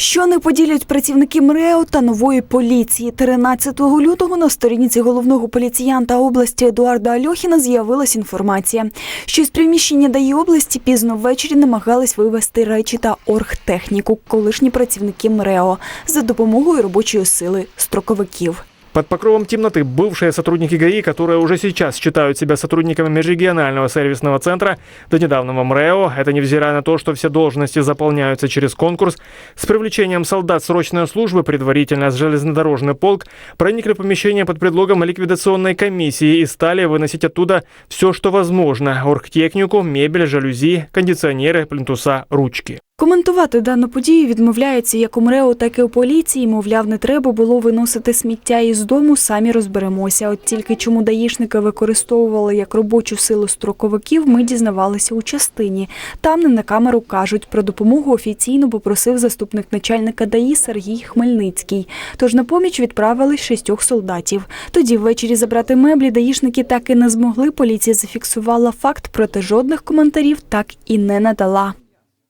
Що не поділять працівники МРЕО та нової поліції? 13 лютого на сторінці головного поліціянта області Едуарда Альохіна з'явилась інформація, що з приміщення ДАІ області пізно ввечері намагались вивезти речі та оргтехніку колишні працівники МРЕО за допомогою робочої сили строковиків. Под покровом темноты бывшие сотрудники ГАИ, которые уже сейчас считают себя сотрудниками межрегионального сервисного центра, до недавнего МРЭО, это невзирая на то, что все должности заполняются через конкурс, с привлечением солдат срочной службы, предварительно с железнодорожный полк, проникли в помещение под предлогом ликвидационной комиссии и стали выносить оттуда все, что возможно – оргтехнику, мебель, жалюзи, кондиционеры, плинтуса, ручки. Коментувати дану подію відмовляються як у МРЕО, так і у поліції. Мовляв, не треба було виносити сміття із дому, самі розберемося. От тільки чому даїшники використовували як робочу силу строковиків, ми дізнавалися у частині. Там не на камеру кажуть, про допомогу офіційно попросив заступник начальника ДАІ Сергій Хмельницький. Тож на поміч відправили шістьох солдатів. Тоді ввечері забрати меблі даїшники так і не змогли. Поліція зафіксувала факт, проте жодних коментарів так і не надала.